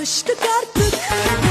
Alıştık artık.